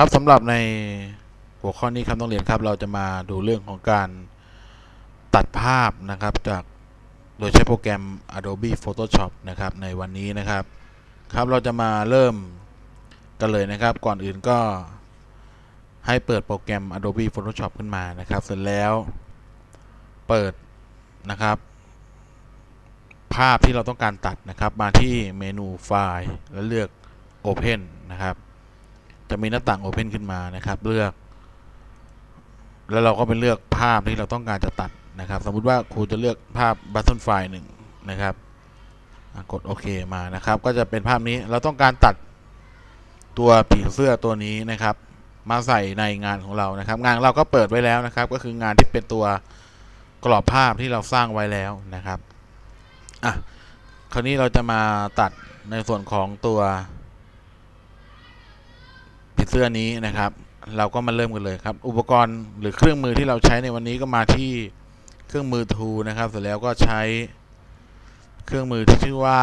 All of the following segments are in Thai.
ครับสำหรับในหัวข้อนี้ครับต้องเรียนครับ เราจะมาดูเรื่องของการตัดภาพนะครับ จากโดยใช้โปรแกรม Adobe Photoshop นะครับ ในวันนี้นะครับ ครับเราจะมาเริ่มกันเลยนะครับ ก่อนอื่นก็ให้เปิดโปรแกรม Adobe Photoshop ขึ้นมานะครับ เสร็จแล้วเปิดนะครับ ภาพที่เราต้องการตัดนะครับ มาที่เมนูไฟล์แล้วเลือก Open นะครับ จะมีหน้าต่าง Open ขึ้นมานะครับเลือก แล้วเราก็ไปเลือกภาพที่เราต้องการจะตัดนะครับ สมมุติว่าครูจะเลือกภาพ button file หนึ่งนะครับกดโอเคมานะครับ ก็จะเป็นภาพนี้เราต้องการตัดตัวผีเสื้อตัวนี้นะครับ มาใส่ในงานของเรานะครับ งานเราก็เปิดไว้แล้วนะครับ ก็คืองานที่เป็นตัวกรอบภาพที่เราสร้างไว้แล้วนะครับอะคราวนี้เราจะมาตัดในส่วนของตัว ผีเสื้อนี้นะครับ เราก็มาเริ่มกันเลยครับ อุปกรณ์หรือเครื่องมือที่เราใช้ในวันนี้ก็มาที่เครื่องมือทูนะครับ เสร็จแล้วก็ใช้เครื่องมือที่ชื่อว่า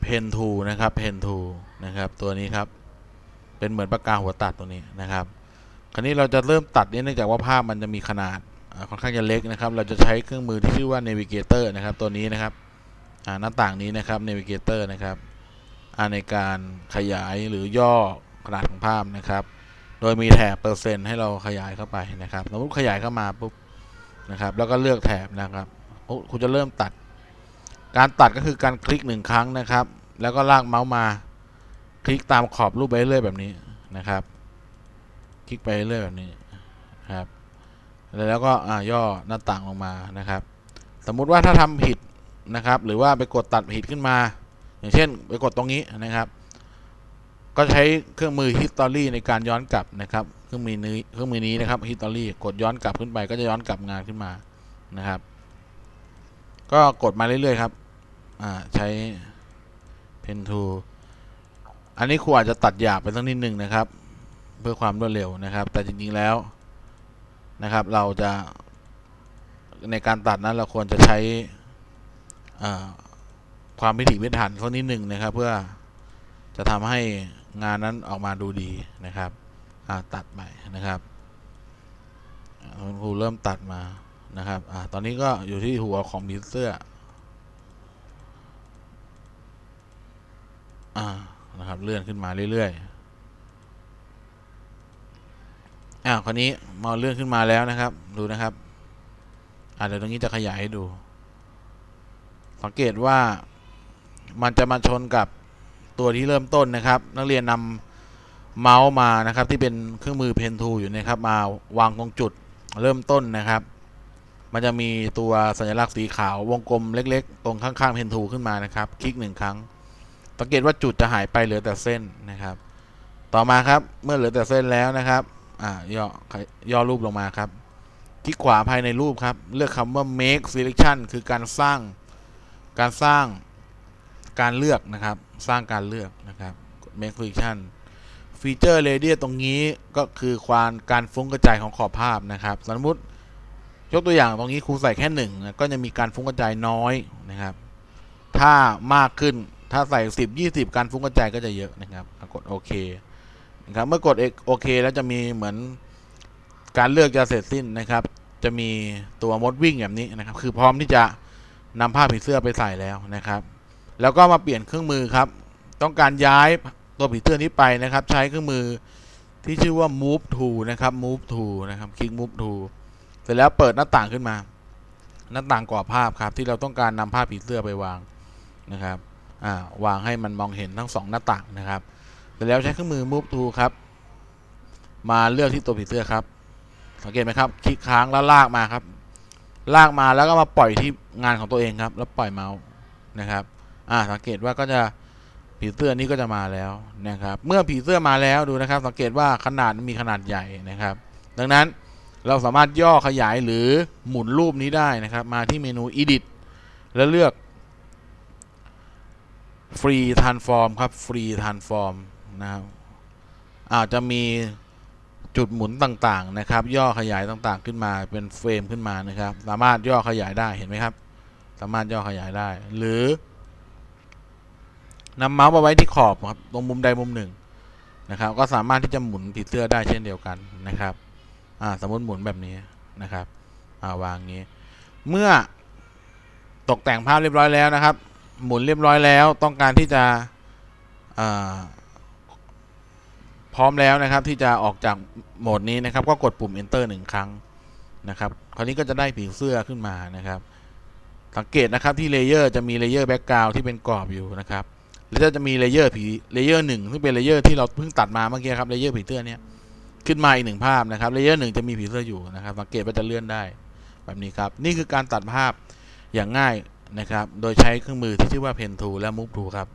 เพนทูนะครับเพนทูนะครับ ตัวนี้ครับ เป็นเหมือนปากกาหัวตัดตัวนี้นะครับ คราวนี้เราจะเริ่มตัดเนื่องจากว่าภาพมันจะมีขนาดค่อนข้างจะเล็กนะครับ เราจะใช้เครื่องมือที่ชื่อว่า Navigator นะครับ ตัวนี้นะครับหน้าต่างนี้นะครับ Navigator นะครับในการขยายหรือย่อ ขนาดของภาพนะครับ โดยมีแถบเปอร์เซ็นต์ให้เราขยายเข้าไปนะครับสมมติขยายเข้ามาปุ๊บนะครับ แล้วก็เลือกแถบนะครับโอ้คุณจะเริ่มตัด การตัดก็คือการคลิกหนึ่งครั้งนะครับ แล้วก็ลากเมาส์มา คลิกตามขอบรูปไปเรื่อยแบบนี้นะครับ คลิกไปเรื่อยแบบนี้ครับแล้วก็อ่าย่อหน้าต่างลงมานะครับ สมมุติว่าถ้าทำผิดนะครับ หรือว่าไปกดตัดผิดขึ้นมา อย่างเช่น ไปกดตรงนี้นะครับ ก็ใช้เครื่องมือ history ในการย้อนกลับนะครับ เครื่องมือนี้เครื่องมือนี้นะครับ history กดย้อนกลับขึ้นไป ก็จะย้อนกลับงานขึ้นมานะครับ ก็กดมาเรื่อยๆครับอ่าใช้ pen tool อันนี้ครูอาจจะตัดหยาบไปสักนิดหนึ่งนะครับ เพื่อความรวดเร็วนะครับ แต่จริงๆแล้วนะครับ เราจะในการตัดนั้นเราควรจะใช้ความพิถีพิถันสักนิดหนึ่งนะครับ เพื่อจะทำให้ งานนั้นออกมาดูดีนะครับตัดใหม่นะครับคุณครูเริ่มตัดมานะครับอตอนนี้ก็อยู่ที่หัวของผีเสื้ออ่านะครับเลื่อนขึ้นมาเรื่อยๆอ่าคราวนี้มาเลื่อนขึ้นมาแล้วนะครับ ดูนะครับอ่าเดี๋ยวตรงนี้จะขยายให้ดู สังเกตว่ามันจะมาชนกับ ตัวที่เริ่มต้นนะครับ นักเรียนนำเมาส์มานะครับ ที่เป็นเครื่องมือเพนทูอยู่นะครับ มาวางตรงจุดเริ่มต้นนะครับ มันจะมีตัวสัญลักษณ์สีขาววงกลมเล็ก ๆ ตรงข้างๆเพนทูขึ้นมานะครับ คลิกหนึ่งครั้งสังเกตว่าจุดจะหายไปเหลือแต่เส้นนะครับ ต่อมาครับเมื่อเหลือแต่เส้นแล้วนะครับอ่าย่อย่อรูปลงมาครับคลิกขวาภายในรูปครับ เลือกคำว่า make selection คือการสร้างการสร้างการเลือกนะครับ สร้างการเลือกนะครับ make selection ฟีเจอร์ radius ตรงนี้ก็คือความการฟุ้งกระจายของขอบภาพนะครับ สมมติยกตัวอย่างตรงนี้ครูใส่แค่หนึ่งก็จะมีการฟุ้งกระจายน้อยนะครับ ถ้ามากขึ้นถ้าใส่สิบยี่สิบการฟุ้งกระจายก็จะเยอะนะครับ กดโอเคนะครับเมื่อกดโอเคแล้วจะมีเหมือนการเลือกจะเสร็จสิ้นนะครับ จะมีตัวมดวิ่งแบบนี้นะครับ คือพร้อมที่จะนำผ้าผีเสื้อไปใส่แล้วนะครับ แล้วก็มาเปลี่ยนเครื่องมือครับ ต้องการย้ายตัวผีเสื้อนี้ไปนะครับ ใช้เครื่องมือที่ชื่อว่า move to นะครับ move to นะครับคลิก move to เสร็จแล้วเปิดหน้าต่างขึ้นมา หน้าต่างกรอบภาพครับ ที่เราต้องการนำภาพผีเสื้อไปวางนะครับาวางให้มันมองเห็นทั้งสองหน้าต่างนะครับ เสร็จแล้วใช้เครื่องมือ move to ครับ มาเลือกที่ตัวผีเสื้อครับ สังเกตไหมครับ คลิกค้างแล้วลากมาครับ ลากมาแล้วก็มาปล่อยที่งานของตัวเองครับ แล้วปล่อยเมาส์นะครับ อ่าสังเกตว่าก็จะผีเสื้อนี้ก็จะมาแล้วนะครับ เมื่อผีเสื้อมาแล้วดูนะครับ สังเกตว่าขนาดมีขนาดใหญ่นะครับ ดังนั้นเราสามารถย่อขยายหรือหมุนรูปนี้ได้นะครับ มาที่เมนู edit แล้วเลือก free transform ครับ free transform นะครับอาจจะมีจุดหมุนต่างๆนะครับ ย่อขยายต่างๆขึ้นมาเป็นเฟรมขึ้นมานะครับ สามารถย่อขยายได้เห็นไหมครับ สามารถย่อขยายได้ หรือ นำเมาส์มาไว้ที่ขอบครับตรงมุมใดมุมหนึ่งนะครับ ก็สามารถที่จะหมุนผีเสื้อได้เช่นเดียวกันนะครับอ่าสมมติหมุนแบบนี้นะครับอ่าวางงี้ เมื่อตกแต่งภาพเรียบร้อยแล้วนะครับ หมุนเรียบร้อยแล้ว ต้องการที่จะอ่าพร้อมแล้วนะครับ ที่จะออกจากโหมดนี้นะครับ ก็กดปุ่ม enter หนึ่งครั้งนะครับ คราวนี้ก็จะได้ผีเสื้อขึ้นมานะครับ สังเกตนะครับที่เลเยอร์จะมีเลเยอร์แบ็กกราวที่เป็นกรอบอยู่นะครับ แล้วจะมีเลเยอร์ผีเลเยอร์หนึ่งซึ่งเป็นเลเยอร์ที่เราเพิ่งตัดมาเมื่อกี้ครับเลเยอร์ผีเสื้อเนี่ยขึ้นมาอีกหนึ่งภาพนะครับเลเยอร์หนึ่งจะมีผีเสื้ออยู่นะครับสังเกตว่าจะเลื่อนได้แบบนี้ครับนี่คือการตัดภาพอย่างง่ายนะครับ โดยใช้เครื่องมือที่ชื่อว่าเพนทูและมูฟทูครับ